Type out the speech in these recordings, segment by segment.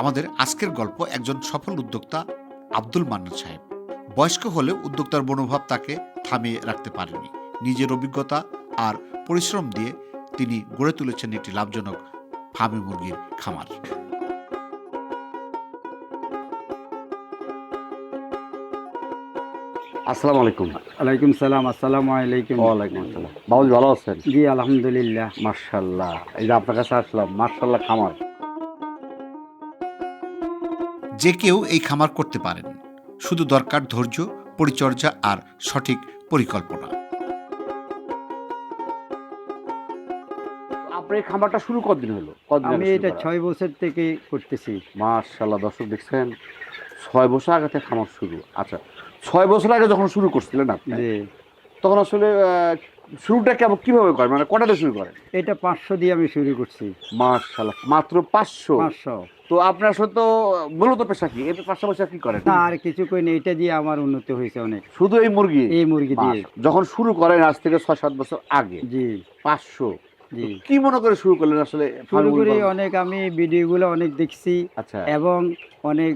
আমাদের আজকের গল্প একজন সফল উদ্যোক্তা আব্দুল মান্নান সাহেব। বয়স্ক হলেও উদ্যোক্তার মনোভাব তাকে থামিয়ে রাখতে পারেনি। নিজের অভিজ্ঞতা আর পরিশ্রম দিয়ে তিনি গড়ে তুলেছেন একটি লাভজনক ফার্মি মুরগির খামার। আসসালামু আলাইকুম। ওয়ালাইকুম সালাম আসসালামু আলাইকুম। ওয়ালাইকুম আসসালাম। বাবুল ভালো আছেন? জি আলহামদুলিল্লাহ। মার্শাল্লাহ এই যে আপনার কাছে আসলাম মার্শাল্লাহ খামার। যে কেউ এই খামার করতে পারেন। শুধু দরকার ধৈর্য পরিচর্যা আর সঠিক পরিকল্পনা। আপনি এই খামারটা শুরু কতদিন হলো? আমি এটা ছয় বছর থেকে করতেছি। মার্শাল্লাহ দর্শক দেখছেন ছয় বছর আগে থেকে খামার শুরু। আচ্ছা ছয় বছর আগে যখন শুরু করছিলেন আপনি তখন আসলে আহ, শুরুটা কেমন কীভাবে করেন মানে কটাতে শুরু করেন এটা পাঁচশো দিয়ে আমি শুরু করছি। মার্শাল্লাহ মাত্র পাঁচশো? পাঁচশো। তো আপনার তো মূলত পেশা কি? এর পাশাপাশি কি করেন? না আর কিছু কই না এটা দিয়ে আমার উন্নতি হয়েছে অনেক। শুধু এই মুরগি? এই মুরগি দিয়ে। যখন শুরু করেন আজ থেকে ছয় সাত বছর আগে? জি। পাঁচশো? কি মনে করে শুরু করলেন আসলে শুরু করে অনেক আমি ভিডিওগুলো অনেক দেখছি আচ্ছা। এবং অনেক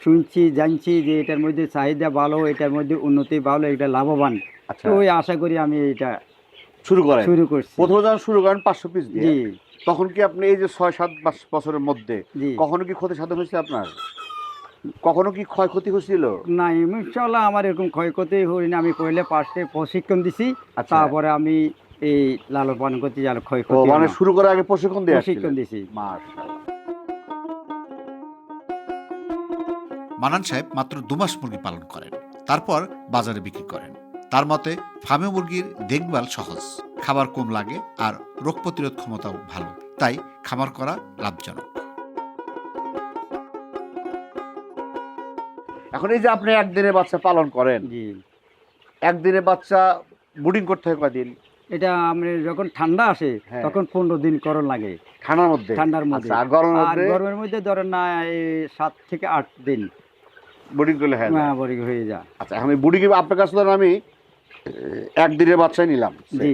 শুনছি জানছি যে এটার মধ্যে চাহিদা ভালো এটার মধ্যে উন্নতি ভালো এটা লাভবান। তো ওই আশা করি আমি এটা শুরু করেন। শুরু করছি। প্রথমে যখন শুরু করেন পাঁচশো পিস দিয়ে জি। তখন কি আপনি এই যে ছয় সাত পাঁচ বছরের মধ্যে কখনো কি ক্ষতি সাধন হয়েছে আপনার? কখনো কি ক্ষয়ক্ষতি হয়েছিল? না ইনশাল্লাহ আমার এরকম ক্ষয়ক্ষতি হয়নি। আমি পড়লে পাশে প্রশিক্ষণ দিছি। আচ্ছা। তারপরে আমি এই লালন পালন করতে যার ও, ক্ষয়ক্ষতি মানে শুরু করার আগে প্রশিক্ষণ দিয়ে প্রশিক্ষণ দিছি। মানান সাহেব মাত্র দু মাস মুরগি পালন করেন। তারপর বাজারে বিক্রি করেন। তার মতে ফার্মে মুরগির দেখভাল সহজ খাবার কম লাগে আর রোগ প্রতিরোধ ক্ষমতাও ভালো। তাই খামার করা লাভজনক। এখন এই যে আপনি একদিনের বাচ্চা পালন করেন জি। একদিনে বাচ্চা বুডিং করতে হয় কদিন এটা আমি যখন ঠান্ডা আসে হ্যাঁ। তখন পনেরো দিন করণ লাগে। ঠান্ডার মধ্যে? ঠান্ডার মধ্যে। আচ্ছা আর গরমের মধ্যে? ধরেন না এই সাত থেকে আট দিন। বুডিং করলে হ্যাঁ হ্যাঁ, বড়ি হয়ে যায়। আচ্ছা এখন বুডিং আপনার কাছে ধরেন আমি একদিনের বাচ্চাই নিলাম। জি।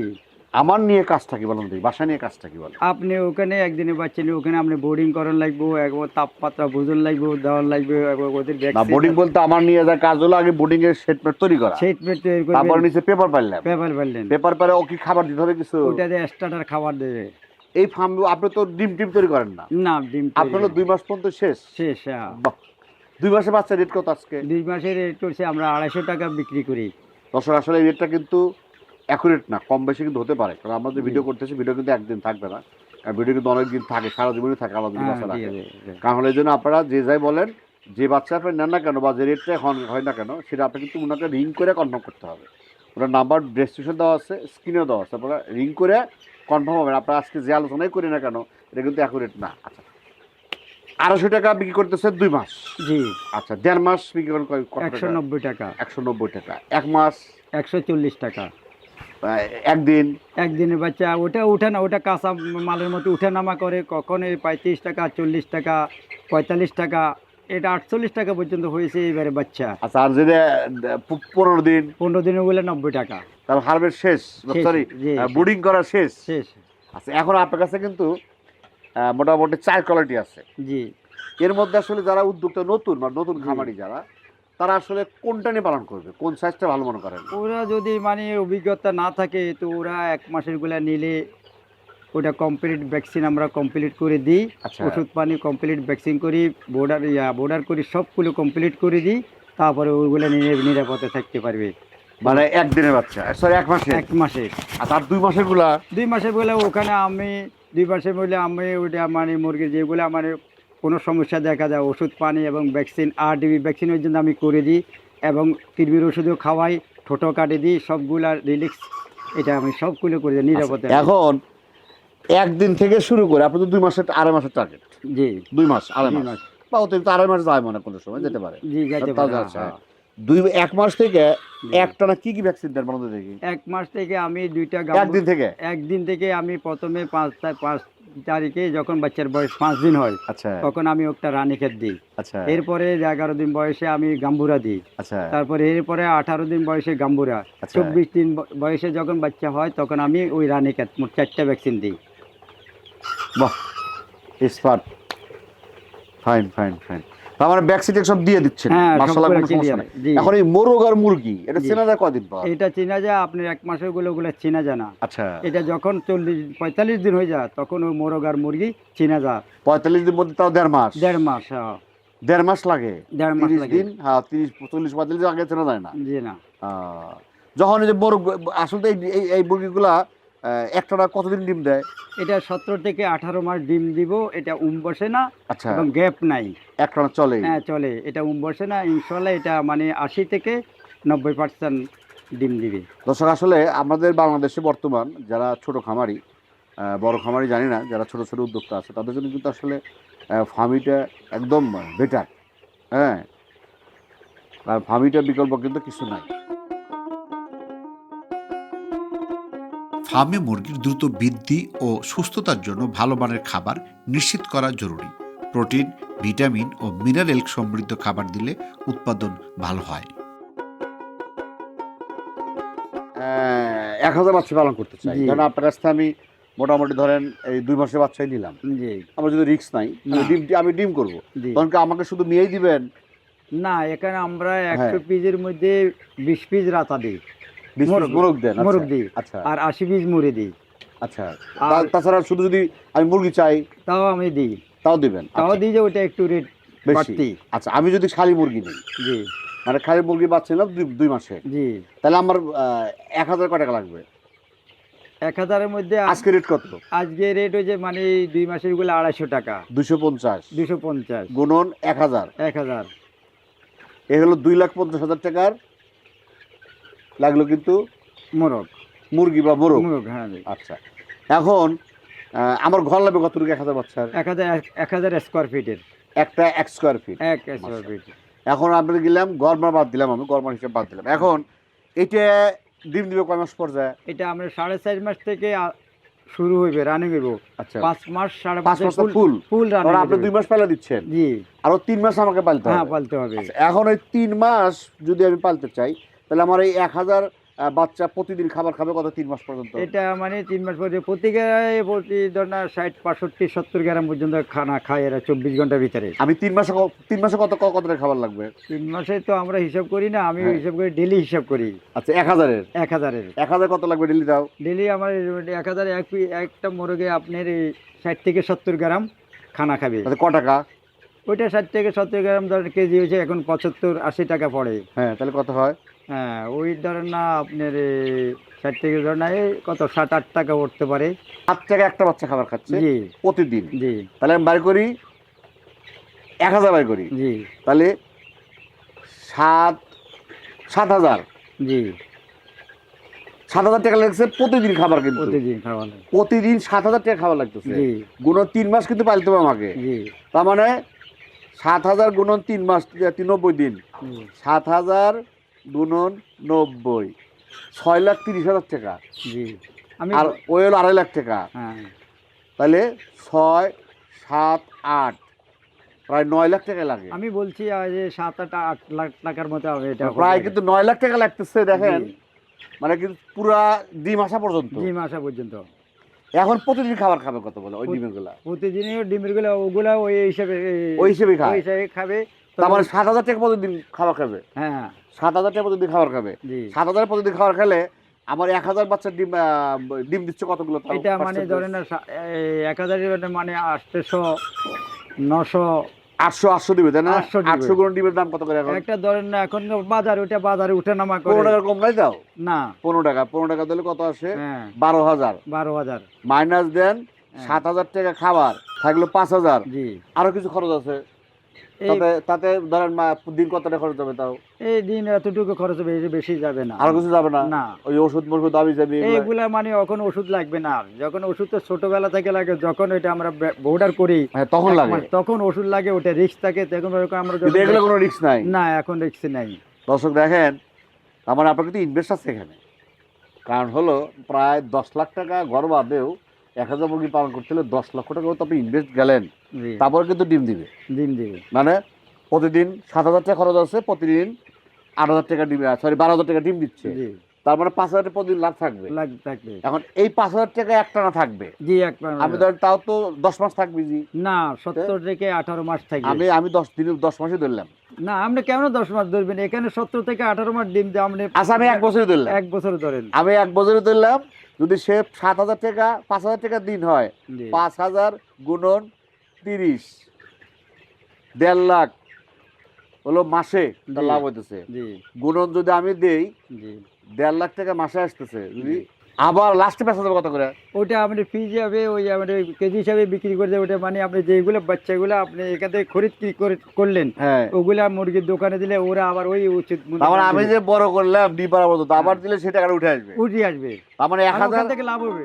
আমার নিয়ে কাজটা কি বলেন বাসা নিয়ে কাজটা কি বলেন? আপনি ওখানে একদিনে বাচ্চা নিয়ে ওখানে আপনি বোর্ডিং লাগবো একবার তাপমাত্রা বুঝন লাগবো দেওয়ার লাগবে একবার ওদের না বোর্ডিং বলতে আমার নিয়ে যা কাজ হলো আগে বোর্ডিং এর তৈরি করা। তৈরি তারপর নিচে পেপার পাইলাম পেপার পারলেন পেপার পারে ও কি খাবার দিতে হবে কিছু? স্টার্টার খাবার দেবে। এই ফার্ম আপনি তো ডিম টিম তৈরি করেন না? না ডিম আপনার দুই মাস পর্যন্ত শেষ? শেষ হ্যাঁ। দুই মাসে বাচ্চা রেট কত আজকে? দুই মাসের রেট করছে আমরা আড়াইশো টাকা বিক্রি করি। দর্শক আসলে এই রেটটা কিন্তু অ্যাকুরেট না কম বেশি কিন্তু হতে পারে। কারণ আমরা যে জি। ভিডিও করতেছি ভিডিও কিন্তু একদিন থাকবে না। আর ভিডিও কিন্তু অনেক দিন থাকে সারা জীবনই থাকে আলাদা হ্যাঁ, বাচ্চা রাখে। কারণ হলো এই জন্য আপনারা যে যাই বলেন যে বাচ্চা আপনি নেন না কেন বা যে রেটটা হয় না কেন সেটা আপনি কিন্তু ওনাকে রিং করে কনফার্ম করতে হবে। ওনার নাম্বার ডেসক্রিপশন দেওয়া আছে স্ক্রিনেও দেওয়া আছে। আপনারা রিং করে কনফার্ম হবেন। আপনারা আজকে যে আলোচনাই করি না কেন এটা কিন্তু অ্যাকুরেট না। আচ্ছা আড়াইশো টাকা বিক্রি করতেছে দুই মাস। জি। আচ্ছা দেড় মাস বিক্রি করেন একশো নব্বই টাকা। একশো নব্বই টাকা। এক মাস? একশো চল্লিশ টাকা। একদিন? একদিনের বাচ্চা ওটা উঠে না ওটা কাঁচা মালের মতো উঠে নামা করে কখন কখনো পঁয়ত্রিশ টাকা চল্লিশ টাকা পঁয়তাল্লিশ টাকা এটা আটচল্লিশ টাকা পর্যন্ত হয়েছে এবারে বাচ্চা। আচ্ছা আর যদি পনেরো দিন? পনেরো দিনে বলে নব্বই টাকা। তাহলে হারভেস্ট শেষ? সরি। বুডিং করা শেষ? শেষ। আচ্ছা এখন আপনার কাছে কিন্তু মোটামুটি চার কোয়ালিটি আছে। জি। এর মধ্যে আসলে যারা উদ্যোক্তা নতুন বা নতুন খামারি যারা তারা আসলে কোনটা নিয়ে পালন করবে? কোন সাইজটা ভালো মনে করেন? ওরা যদি মানে অভিজ্ঞতা না থাকে তো ওরা এক মাসেরগুলা নিলে ওটা কমপ্লিট ভ্যাকসিন আমরা কমপ্লিট করে দিই আচ্ছা। ওষুধ পানি কমপ্লিট ভ্যাকসিন করি বোর্ডার ইয়া বোর্ডার করি সবগুলো কমপ্লিট করে দিই তারপরে ওইগুলো নিয়ে নিরাপদে থাকতে পারবে। মানে একদিনের বাচ্চা। সরি এক মাসে এক মাসে আর তার দুই মাসেরগুলা? দুই মাসের বলে ওখানে আমি দুই মাসের বলে আমি ওইটা মানে মুরগির যেগুলো মানে কোনো সমস্যা দেখা যায় ওষুধ পানি এবং ভ্যাকসিন আর ডিবি ভ্যাকসিনের জন্য আমি করে দিই এবং কৃমির ওষুধও খাওয়াই ঠোঁটো কাটে দিই সবগুলা রিলিক্স এটা আমি সবগুলো করে দিই নিরাপদে আচ্ছা, এখন একদিন থেকে শুরু করে আপনি তো দুই মাসের আড়াই মাসের টার্গেট জি। দুই মাস আড়াই মাস। মাস। বা অতিরিক্ত আড়াই মাস যায় মনে কোনো সময় যেতে পারে। জি তাও পারে দুই এক মাস থেকে। একটানা কি কি ভ্যাকসিন দেন বলতে দেখি? এক মাস থেকে আমি দুইটা একদিন থেকে? একদিন থেকে আমি প্রথমে পাঁচ পাঁচ তারিখে যখন বাচ্চার বয়স পাঁচ দিন হয় আচ্ছা। তখন আমি একটা রানীক্ষেত দিই। আচ্ছা। এরপরে এগারো দিন বয়সে আমি গাম্বুরা দিই। আচ্ছা। তারপরে এরপরে আঠারো দিন বয়সে গাম্বুরা। আচ্ছা। চব্বিশ দিন বয়সে যখন বাচ্চা হয় তখন আমি ওই রানীক্ষেত মোট চারটা ভ্যাকসিন দিই। বাহ ফাইন ফাইন ফাইন মানে ব্যাকসিট সব দিয়ে দিচ্ছেন। হ্যাঁ মাশাআল্লাহ কোনো সমস্যা নাই। এখন এই মোরগ আর মুরগি এটা। চেনা যায় পর? এটা চেনা যায় আপনার এক মাসেরগুলো ওগুলো চেনা যায় না। আচ্ছা। এটা যখন চল্লিশ পঁয়তাল্লিশ দিন হয়ে যায় তখন ওই মোরগ আর মুরগি চেনা যায়। পঁয়তাল্লিশ দিন মধ্যে তাও দেড় মাস? দেড় মাস হ্যাঁ। দেড় মাস লাগে? দেড় মাস লাগে। দিন? হ্যাঁ তিরিশ চল্লিশ পঁয়তাল্লিশ দিন আগে চেনা যায় না। জি না। যখন এই যে মোরগ আসলে এই এই- মুরগিগুলা একটানা কতদিন ডিম দেয়? এটা সতেরো থেকে আঠারো মাস ডিম দিব এটা উম বসে না আচ্ছা। এবং গ্যাপ নাই। একটানা চলে। হ্যাঁ চলে। এটা উম বসে না ইনশাল্লাহ এটা মানে আশি থেকে নব্বই পার্সেন্ট ডিম দিবে। দর্শক আসলে আমাদের বাংলাদেশে বর্তমান যারা ছোট খামারি বড় খামারি জানি না যারা ছোট ছোট উদ্যোক্তা আছে তাদের জন্য কিন্তু আসলে ফার্মিটা একদম বেটার। হ্যাঁ। আর ফার্মিটার বিকল্প কিন্তু কিছু নাই। ফার্মে মুরগির দ্রুত বৃদ্ধি ও সুস্থতার জন্য ভালো মানের খাবার নিশ্চিত করা জরুরি। প্রোটিন ভিটামিন ও মিনারেল সমৃদ্ধ খাবার দিলে উৎপাদন ভালো হয়। এক হাজার বাচ্চা পালন করতে চাই। কারণ আপনার কাছ থেকে আমি মোটামুটি ধরেন এই দুই মাসের বাচ্চাই নিলাম। জি। আমার যদি রিস্ক নাই আমি ডিম আমি ডিম করব। তখন আমাকে শুধু মেয়েই দিবেন? না এখানে আমরা একশো হ্যাঁ। পিসের মধ্যে বিশ পিস রাতা দিই। মোরগ। দেন আচ্ছা। মোরগ দিই আচ্ছা। আর আশি পিস মুড়ি দিই। আচ্ছা। আর- তাছাড়া শুধু যদি আমি মুরগি চাই তাও আমি দিই। তাও দিবেন? তাও আচ্ছা, দিই যে ওটা একটু রেট বেশি। আচ্ছা আমি যদি খালি মুরগি নিই জি। মানে খালি মুরগি বাচ্চা দুই দুই মাসে জি। তাহলে আমার এক হাজার কয় টাকা লাগবে? এক হাজারের মধ্যে আজ- আজকে রেট কত? আজকে রেট হয়েছে মানে দুই মাসেরগুলো আড়াইশো টাকা। দুশো পঞ্চাশ। দুশো পঞ্চাশ। গুণন এক হাজার। এক হাজার। এ হলো দুই লাখ পঞ্চাশ হাজার টাকার লাগল কিন্তু মোরগ। মুরগি বা মোরগ? মোরগ হ্যাঁ আচ্ছা। এখন আমার ঘর লাগবে কতটুকু? এক হাজার বাচ্চার? এক হাজার এক হাজার স্কোয়ার ফিটের একটা এক স্কোয়ার ফিট এক স্কোয়ার ফিট এখন আমরা গেলাম গরমার বাদ দিলাম আমি গরমার হিসেবে বাদ দিলাম। এখন এটা ডিম দিবে কয় মাস পর্যায়ে এটা আমরা সাড়ে চার মাস থেকে শুরু হইবে রানিং হইব। আচ্ছা। পাঁচ মাস সাড়ে পাঁচ মাস ফুল ফুল আর রানিং আপনি দুই মাস পালা দিচ্ছেন। জি। আরও তিন মাস আমাকে পালতে হবে হ্যাঁ হবে। পালতে হবে। আচ্ছা, এখন ওই তিন মাস যদি আমি পালতে চাই তাহলে আমার এই এক হাজার বাচ্চা প্রতিদিন খাবার খাবে কত তিন মাস পর্যন্ত? এটা মানে তিন মাস পরে প্রতি গায়ে প্রতি ধরনা ষাট পাঁষট্টি সত্তর গ্রাম পর্যন্ত খানা খায় এরা চব্বিশ ঘণ্টার ভিতরে। আমি তিন মাসে তিন মাসে কত ক- কত খাবার লাগবে? তিন মাসে তো আমরা হিসাব করি না আমি হ্যাঁ। হিসাব করি ডেলি হিসাব করি। আচ্ছা এক হাজারের? এক হাজারের। এক হাজার কত লাগবে ডেলি দাও ডেলি আমার এক হাজার এক একটা মোরগে আপনার এই ষাট থেকে সত্তর গ্রাম খানা খাবে। ক টাকা? ওইটা ষাট থেকে সত্তর গ্রাম ধরেন কেজি হয়েছে এখন পঁচাত্তর আশি টাকা পড়ে। হ্যাঁ তাহলে কত হয়? হ্যাঁ ওই ধরেন না আপনার ষাট থেকে ধরেন এই কত সাত আট টাকা উঠতে পারে। সাত টাকা একটা বাচ্চা খাবার খাচ্ছে জি। প্রতিদিন। জি। তাহলে আমি বাড়ি করি এক হাজার বাড়ি করি। জি। তাহলে সাত সাত হাজার। জি। সাত হাজার টাকা লাগছে প্রতিদিন খাবার কিন্তু। প্রতিদিন খাওয়ানো প্রতিদিন সাত হাজার টাকা খাবার লাগতেছে। জি। গুণন তিন মাস কিন্তু পালতে হবে আমাকে। জি। তার মানে সাত হাজার গুণন তিন মাস তিন নব্বই দিন। সাত হাজার গুণন নব্বই। ছয় লাখ তিরিশ হাজার টাকা। জি। আমি আর ওই হলো আড়াই লাখ টাকা। হ্যাঁ। তাহলে ছয় সাত আট প্রায় নয় লাখ টাকা লাগে। আমি বলছি যে সাত আট আট লাখ টাকার মতো হবে এটা প্রায় কিন্তু নয় লাখ টাকা লাগতেছে দেখেন। মানে কিন্তু পুরা ডিম আসা পর্যন্ত। ডিম আসা পর্যন্ত। এখন প্রতিদিন খাবার খাবে কত বলে ওই ডিমেরগুলা প্রতিদিনই ডিমেরগুলো ওগুলা ওই হিসাবে ওই হিসেবে ওই হিসাবে খাবে। তার মানে সাত হাজার টাকা প্রতিদিন খাবার খাবে। হ্যাঁ। সাত হাজার টাকা প্রতিদিন খাবার খাবে। সাত হাজার প্রতিদিন খাবার খেলে আমার এক হাজার বাচ্চার ডিম ডিম দিচ্ছে কতগুলো এটা মানে? ধরেন না এক হাজারের মানে আটশো নশো আটশো আটশো দিবে তাই না? আটশো গুণ ডিমের দাম কত করে এখন? একটা ধরেন না এখন বাজার ওটা বাজারে উঠে নামা পনেরো টাকা কম নাই দাও না। পনেরো টাকা পনেরো টাকা দিলে কত আসে? হ্যাঁ। বারো হাজার। বারো হাজার। মাইনাস দেন হ্যাঁ। সাত হাজার টাকা খাবার থাকল পাঁচ হাজার। জি। আরও কিছু খরচ আছে? তাতে তাতে ধরেন মা- দিন কত টাকা খরচ হবে তাও? এই দিন এতটুকু খরচ হবে এর বেশি যাবে না। আরও কিছু যাবে না? না। ওই ওষুধ মষুধ দাবি যাবি? এইগুলা মানে এখন ওষুধ লাগবে না। যখন ওষুধ তো ছোটবেলা থেকে লাগে যখন ওইটা আমরা বোর্ডার করি হ্যাঁ তখন লাগে। তখন ওষুধ লাগে ওটা রিস্ক থাকে তখন আমরা এগুলো কোনো রিস্ক নাই? না এখন রিস্ক নাই। দর্শক দেখেন আমার আপনার কিন্তু ইনভেস্ট আছে এখানে। কারণ হলো প্রায় দশ লাখ টাকা ঘর বাদেও এক হাজার মুরগি পালন করতে হলে দশ লক্ষ টাকাও তো আপনি ইনভেস্ট গেলেন। তারপরে কিন্তু ডিম দিবে। ডিম দিবে। মানে প্রতিদিন সাত হাজার টাকা খরচ আছে প্রতিদিন আট হাজার টাকা ডিম সরি বারো হাজার টাকা ডিম দিচ্ছে। তার মানে পাঁচ হাজার প্রতিদিন লাভ থাকবে। থাকবে। এখন এই পাঁচ হাজার টাকা একটানা থাকবে? জি একবার আমি ধরেন তাও তো দশ মাস থাকবি জি। না সত্তর থেকে আঠারো মাস থাকবে। আমি আমি দশ দিন দশ মাসে ধরলাম। না আপনি কেমন দশ মাস ধরবেন? এখানে সত্তর থেকে আঠারো মাস ডিম দিয়ে আপনি আচ্ছা আমি এক বছরে ধরলাম। এক বছর ধরেন। আমি এক বছরে ধরলাম। যদি সে সাত হাজার টাকা পাঁচ হাজার টাকা দিন হয় পাঁচ হাজার গুণন তিরিশ দেড় লাখ হলো মাসে লাভ হইতেছে। গুণন যদি আমি দেই দেড় লাখ টাকা মাসে আসতেছে। যদি আবার লাস্টে পাঁচ হাজার কত করে? ওটা আপনি ফিজ যাবে ওই আপনি কেজি হিসাবে বিক্রি করে দেবে ওটা মানে আপনি যেগুলো বাচ্চাগুলো আপনি এখান থেকে খরিদ কি করে করলেন হ্যাঁ। ওগুলা মুরগির দোকানে দিলে ওরা আবার ওই উচিত দাম আমি যে বড় করলাম ডি পাড়া মতো আবার দিলে সে টাকাটা উঠে আসবে। উঠে আসবে। তার মানে এক হাজার থেকে লাভ হবে।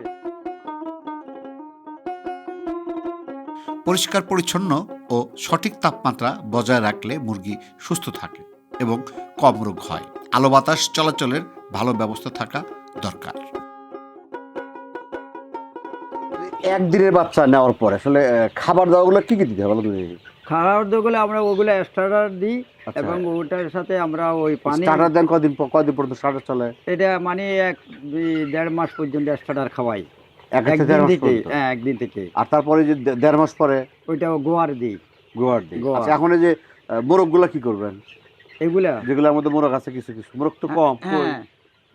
পরিষ্কার পরিচ্ছন্ন ও সঠিক তাপমাত্রা বজায় রাখলে মুরগি সুস্থ থাকে এবং কম রোগ হয় আলো বাতাস চলাচলের ভালো ব্যবস্থা থাকা দরকার একদিনের বাচ্চা নেওয়ার পরে আসলে খাবার দাওয়াগুলো কি কি দিতে হবে তুমি? খাওয়ার আমরা ওগুলো স্টার্টার দিই আচ্ছা। এবং ওটার সাথে আমরা ওই পানি স্টার্টার দেন কদিন কদিন পর্যন্ত স্টার্টার চলে এটা মানে এক দুই দেড় মাস পর্যন্ত স্টার্টার খাওয়াই একদিন থেকে হ্যাঁ একদিন থেকে আর তারপরে যে দেড় মাস পরে? ওইটা গোয়ার দিই গোয়ার দিই আচ্ছা এখন এই যে মোরগগুলা কি করবেন? এগুলা? যেগুলোর মধ্যে মোরগ আছে কিছু কিছু। মোরগ তো কম হ্যাঁ।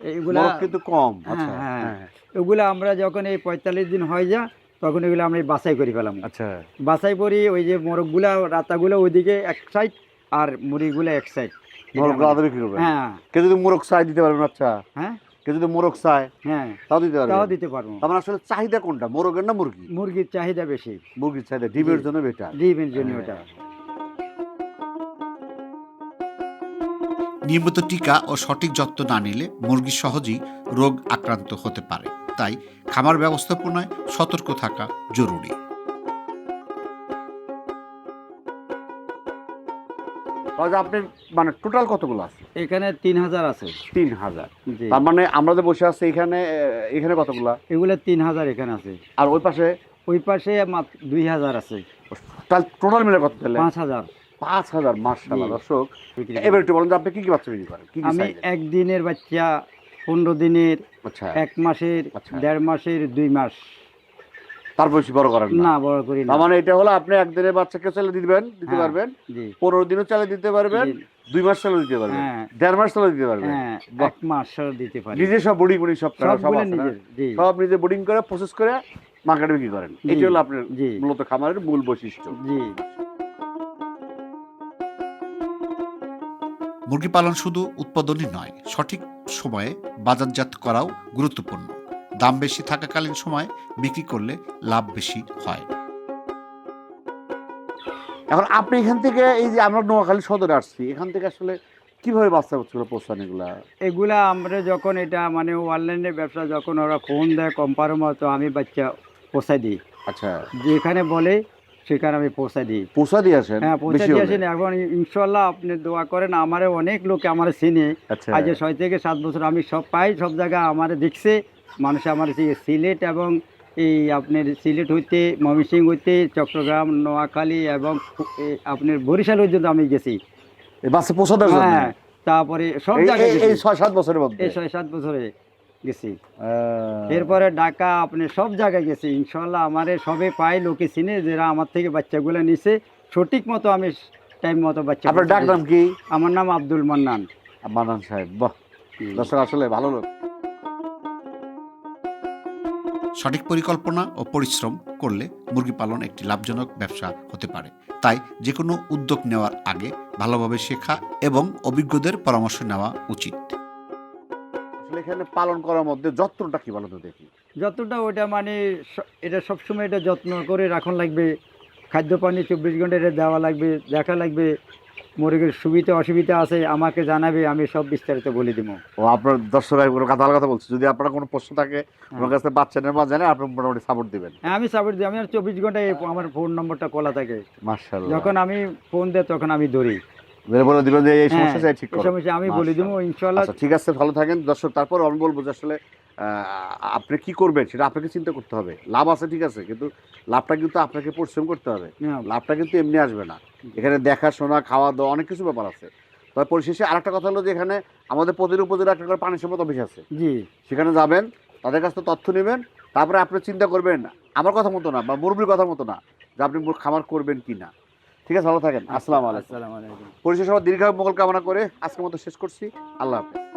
এগুলা কিন্তু কম। হ্যাঁ, আচ্ছা হ্যাঁ। হ্যাঁ আমরা যখন এই পঁয়তাল্লিশ দিন হয়ে যা তখন এগুলো আমরা বাছাই করে ফেলাম। আচ্ছা। বাছাই করি ওই যে মোরগগুলা রাতাগুলো ওইদিকে এক সাইড আর মুড়িগুলো এক সাইড। মোরগ আদা বিক্রি করবেন? হ্যাঁ। কে যদি মোরগ চাই দিতে পারবেন আচ্ছা। হ্যাঁ? কে যদি মোরগ চায় হ্যাঁ তাও দিতে তাও দিতে পারব। তার মানে আসলে চাহিদা কোনটা? মোরগের না মুরগি মুরগির চাহিদা বেশি। মুরগির চাহিদা ডিমের জন্য বেটার ডিমের জন্য ওটা নিয়মিত টিকা ও সঠিক যত্ন না নিলে মুরগি সহজেই রোগ আক্রান্ত হতে পারে। তাই খামার ব্যবস্থাপনায় সতর্ক থাকা জরুরি। তাহলে আপনার মানে টোটাল কতগুলো আছে? এখানে তিন হাজার আছে। তিন হাজার তার মানে আমরা যে বসে আছি এখানে এখানে কতগুলা? এগুলো তিন হাজার এখানে আছে। আর ওই পাশে? ওই পাশে মাত্র দুই হাজার আছে তাহলে টোটাল মিলে কত তাহলে? পাঁচ হাজার পাঁচ হাজার মার্শাল্লাহ জি। দর্শক এবার একটু বলেন যে আপনি কি কি বাচ্চা বিক্রি করেন? আমি একদিনের বাচ্চা পনেরো দিনের আচ্ছা। এক মাসের আচ্ছা। দেড় মাসের দুই মাস। তার বেশি বড় করেন না। না বড় করি না। মানে এটা হলো আপনি একদিনের বাচ্চাকে চালে দিবেন দিতে হ্যাঁ, পারবেন পনেরো দিনও চালে দিতে পারবেন দুই মাস চালে দিতে পারবেন হ্যাঁ। দেড় মাস চালে দিতে পারবেন। হ্যাঁ এক মাস দিতে পারি নিজে সব বোর্ডিং বোর্ডিং সব সব সব নিজে বোর্ডিং করে প্রসেস করে মার্কেটে বিক্রি করেন। এটা হলো আপনার মূলত খামারের মূল বৈশিষ্ট্য। জি। মুরগি পালন শুধু উৎপাদনই নয় সঠিক সময়ে বাজারজাত করাও গুরুত্বপূর্ণ। দাম বেশি থাকাকালীন সময় বিক্রি করলে লাভ বেশি হয়। এখন আপনি এখান থেকে এই যে আমরা নোয়াখালী সদরে আসছি এখান থেকে আসলে কীভাবে বাচ্চা বাচ্চাগুলো পৌঁছান এগুলা? এগুলা আমরা যখন এটা মানে অনলাইনে ব্যবসা যখন ওরা ফোন দেয় কোম্পানির মতো আমি বাচ্চা পৌঁছাই দিই। আচ্ছা। যেখানে বলে সেখানে আমি পৌঁছাই দিই। পৌঁছা দিয়ে আসেন? হ্যাঁ পৌঁছে বেশি দিয়ে আসেন। এখন ইনশাল্লাহ আপনি দোয়া করেন আমারে অনেক লোকে আমার চিনে। আচ্ছা। আজ ছয় থেকে সাত বছর আমি সব পাই সব জায়গায় আমার দেখছে। মানুষ আমার সিলেট এবং এই আপনার সিলেট হইতে ময়মনসিংহ হইতে চট্টগ্রাম নোয়াখালী এবং আপনার বরিশাল পর্যন্ত আমি গেছি। এই বাচ্চা পৌঁছা দেওয়ার জন্য হ্যাঁ তারপরে সব জায়গায় এই- ছয় সাত বছরের মধ্যে? এই ছয় সাত বছরে গেছি। এরপরে ঢাকা আপনি সব জায়গায় গেছি। ইনশাল্লাহ আমারে সবে পাই লোকে চিনে যারা আমার থেকে বাচ্চাগুলো নিছে সঠিক মতো আমি টাইম মতো বাচ্চা আপনার ডাক নাম কি? আমার নাম আব্দুল মান্নান। মানান সাহেব। বাহ দর্শক আসলে ভালো লোক। সঠিক পরিকল্পনা ও পরিশ্রম করলে মুরগি পালন একটি লাভজনক ব্যবসা হতে পারে। তাই যে কোনো উদ্যোগ নেওয়ার আগে ভালোভাবে শেখা এবং অভিজ্ঞদের পরামর্শ নেওয়া উচিত। এখানে পালন করার মধ্যে যত্নটা কি বলো তো দেখি? যতটা ওটা মানে এটা সবসময় এটা যত্ন করে রাখন লাগবে। খাদ্য পানি চব্বিশ ঘণ্টা এটা দেওয়া লাগবে দেখা লাগবে। মুরগির সুবিধা অসুবিধা আছে আমাকে জানাবে আমি সব বিস্তারিত বলে দিব। ও আপনার দর্শক ভাই কোনো কথা কথা বলছে? যদি আপনার কোনো প্রশ্ন থাকে আমার কাছে বাচ্চা নেওয়া জানে আপনি মোটামুটি সাপোর্ট দিবেন। হ্যাঁ আমি সাপোর্ট দিই আমি আর চব্বিশ ঘন্টায় আমার ফোন নম্বরটা খোলা থাকে। মার্শাল্লাহ যখন আমি ফোন দেয় তখন আমি ধরি। বলে দিবেন যে এই হ্যাঁ, সমস্যা চাই ঠিক সমস্যা আমি বলে দিব। ইনশাল্লাহ আচ্ছা ঠিক আছে ভালো থাকেন। দর্শক তারপর আমি বলব যে আসলে আপনি কি করবেন সেটা আপনাকে চিন্তা করতে হবে। লাভ আছে ঠিক আছে কিন্তু লাভটা কিন্তু আপনাকে পরিশ্রম করতে হবে। হ্যাঁ, লাভটা কিন্তু এমনি আসবে না। এখানে দেখাশোনা খাওয়া দাওয়া অনেক কিছু ব্যাপার আছে। তবে পরিশেষে আরেকটা কথা হলো যে এখানে আমাদের প্রতিটি উপজেলা একটা করে পানি সম্পদ অফিস আছে। জি। সেখানে যাবেন তাদের কাছ থেকে তথ্য নেবেন তারপরে আপনি চিন্তা করবেন আমার কথা মতো না বা মুরব্বীর কথা মতো না যে আপনি খামার করবেন কি না। ঠিক আছে ভালো থাকেন। আসসালামু আলাইকুম। পরিশেষে সবার দীর্ঘ মঙ্গল কামনা করে আজকের মতো শেষ করছি। আল্লাহ হাফেজ।